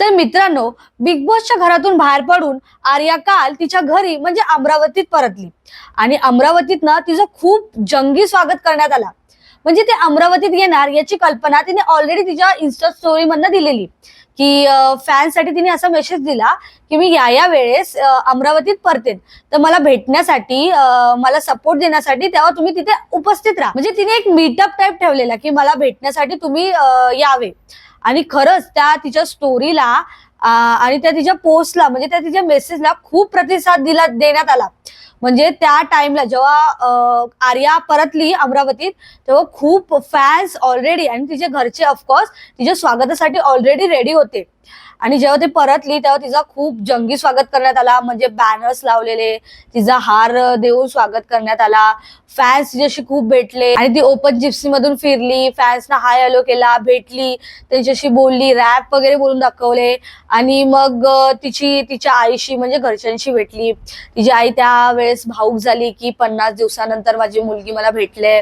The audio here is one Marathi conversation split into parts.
तर मित्रांनो बिग बॉसच्या घरातून बाहेर पडून आर्या काल तिच्या घरी म्हणजे अमरावतीत परतली. आणि अमरावतीत ना तिचं खूप जंगी स्वागत करण्यात आला. म्हणजे ते अमरावतीत येणार याची कल्पना तिने ऑलरेडी तिच्या इन्स्टा स्टोरी मधनं दिलेली. की फॅनसाठी तिने असा मेसेज दिला की मी या या वेळेस अमरावतीत परतेन. तर मला भेटण्यासाठी मला सपोर्ट देण्यासाठी तेव्हा तुम्ही तिथे उपस्थित राहा. म्हणजे तिने एक मीटअप टाईप ठेवलेला की मला भेटण्यासाठी तुम्ही यावे. आणि खरंच त्या तिच्या स्टोरीला आणि त्या तिच्या पोस्टला म्हणजे त्या तिच्या मेसेजला खूप प्रतिसाद दिला देण्यात आला. म्हणजे त्या टाइमला जेव्हा आर्या परतली अमरावतीत तेव्हा खूप फॅन्स ऑलरेडी आणि तिचे घरचे ऑफकोर्स तिच्या स्वागतासाठी ऑलरेडी रेडी होते. आणि जेव्हा ती परतली तेव्हा तिचा खूप जंगी स्वागत करण्यात आला. म्हणजे बॅनर्स लावलेले तिचा हार देऊन स्वागत करण्यात आला. फॅन्स तिच्याशी खूप भेटले. आणि ती ओपन जिप्सी मधून फिरली. फॅन्सना हाय हॅलो केला भेटली. त्यांच्याशी बोलली रॅप वगैरे बोलून दाखवले. आणि मग तिची तिच्या आईशी म्हणजे घरच्यांशी भेटली. तिची आई त्या वेळेस भाऊक झाली की पन्नास दिवसानंतर माझी मुलगी मला भेटले.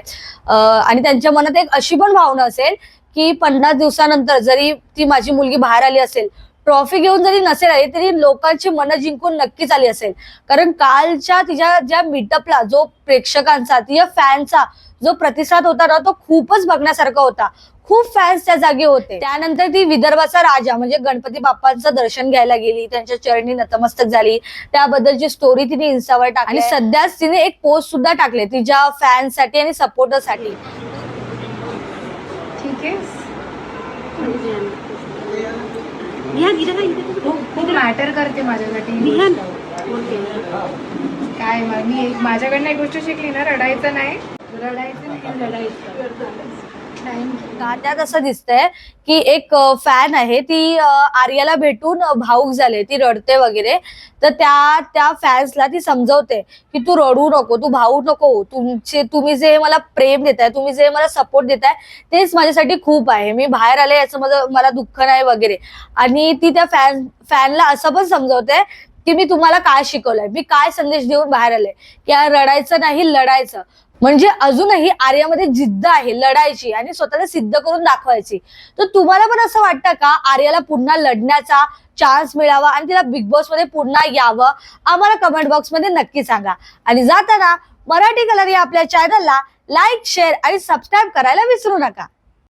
आणि त्यांच्या मनात एक अशी पण भावना असेल की पन्नास दिवसानंतर जरी ती माझी मुलगी बाहेर आली असेल ट्रॉफी घेऊन जरी नसेल आली तरी लोकांची मनं जिंकून नक्कीच आली असेल. कारण कालच्या तिच्या ज्या मीटअपला जो प्रेक्षकांचा तिच्या फॅनचा जो प्रतिसाद होता ना तो खूपच बघण्यासारखा होता. खूप फॅन्स त्या जागी होते. त्यानंतर ती विदर्भाचा राजा म्हणजे गणपती बाप्पांचं दर्शन घ्यायला गेली त्यांच्या चरणी नतमस्तक झाली. त्याबद्दलची स्टोरी तिने इन्स्टावर टाकली आणि सध्याच तिने एक पोस्ट सुद्धा टाकले तिच्या फॅन्ससाठी आणि सपोर्टरसाठी खूप खूप मॅटर करते माझ्यासाठी. काय मग मी माझ्याकडनं एक गोष्ट शिकली ना रडायचं नाही. रडायचं नाही लढायचं Thank कसं दिसतंय की एक फॅन आहे ती आर्याला भेटून भाऊक झाले ती रडते वगैरे. तर त्या त्या फॅन्सला ती समजवते की तू रडू नको तू भाऊ नको तुमचे तुम्ही जे मला प्रेम देताय तुम्ही जे मला सपोर्ट देताय तेच माझ्यासाठी खूप आहे. मी बाहेर आले याचं माझं मला दुःख नाही वगैरे. आणि ती त्या फॅन फॅनला असं पण समजवते की मी तुम्हाला काय शिकवलंय? मी काय संदेश देऊन बाहेर आले? की रडायचं नाही लढायचं. म्हणजे अजूनही आर्यामध्ये जिद्द आहे लढायची आणि स्वतःला सिद्ध करून दाखवायची. तर तुम्हाला पण असं वाटतं का आर्याला पुन्हा लढण्याचा चान्स मिळावा आणि तिला बिग बॉसमध्ये पुन्हा यावं? आम्हाला कमेंट बॉक्समध्ये नक्की सांगा. आणि जाताना मराठी कलर या आपल्या चॅनलला लाईक शेअर आणि सबस्क्राईब करायला विसरू नका.